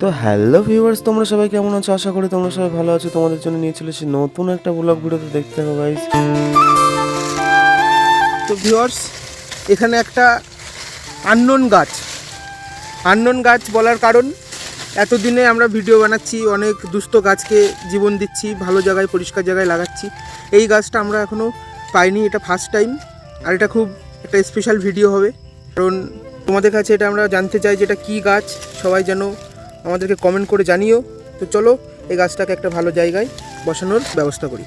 তো hello viewers তোমরা সবাই কেমন আছো? আশা করি তোমরা সবাই ভালো আছো। তোমাদের জন্য নিয়ে চলেছি নতুন একটা ব্লগ ভিডিওতে, দেখতে থাকো গাইস তো ভিউয়ার্স এখানে একটা আননোন গাছ। আননোন গাছ বলার কারণ, এতদিনে আমরা ভিডিও বানাচ্ছি, অনেক দুস্থ গাছকে জীবন দিচ্ছি, ভালো জায়গায়, পরিষ্কার জায়গায় লাগাচ্ছি। এই গাছটা আমরা এখনও পাইনি, এটা ফার্স্ট টাইম আর এটা খুব একটা স্পেশাল ভিডিও হবে। কারণ তোমাদের কাছে এটা আমরা জানতে চাই যে এটা কী গাছ, সবাই যেন আমাদেরকে কমেন্ট করে জানিও। তো চলো, এই গাছটাকে একটা ভালো জায়গায় বসানোর ব্যবস্থা করি।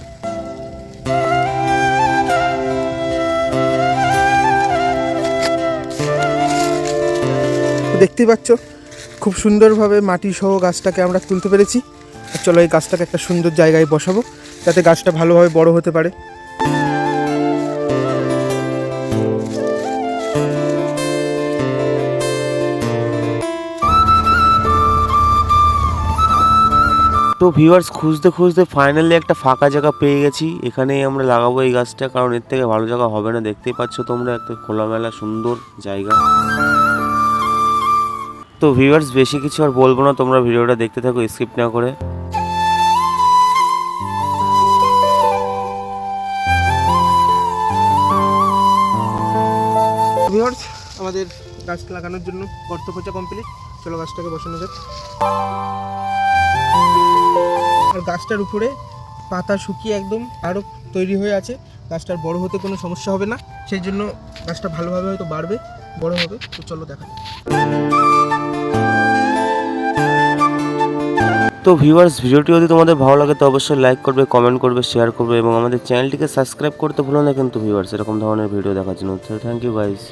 দেখতেই পাচ্ছ, খুব সুন্দরভাবে মাটি সহ গাছটাকে আমরা তুলতে পেরেছি। চলো, এই গাছটাকে একটা সুন্দর জায়গায় বসাবো, যাতে গাছটা ভালোভাবে বড় হতে পারে। তো ভিউয়ার্স খুঁজতে খুঁজতে ফাইনালি একটা ফাঁকা জায়গা পেয়ে গেছি। এখানেই আমরা লাগাবো এই গাছটা, কারণ এর থেকে ভালো জায়গা হবে না। দেখতেই পাচ্ছ তোমরা, একটা খোলামেলা, সুন্দর জায়গা। তো ভিউয়ার্স বেশি কিছু আর বলব না, তোমরা ভিডিওটা দেখতে থাকো স্কিপ না করে। আমাদের গাছ লাগানোর জন্য গর্ত খোঁচা কমপ্লিট চলো গাছটাকে বসানো যাক। গাছটার উপরে পাতা শুকিয়ে একদম আরও তৈরি হয়ে আছে। গাছটার বড় হতে কোনো সমস্যা হবে না। সেই জন্য গাছটা ভালোভাবে হয়তো বাড়বে, বড় হবে। তো চলো দেখা তো ভিউয়ার্স ভিডিওটি যদি তোমাদের ভালো লাগে, তো অবশ্যই লাইক করবে কমেন্ট করবে শেয়ার করবে এবং আমাদের চ্যানেলটিকে সাবস্ক্রাইব করতে ভুলো না কিন্তু ভিউয়ার্স এরকম ধরনের ভিডিও দেখার জন্য। Thank you guys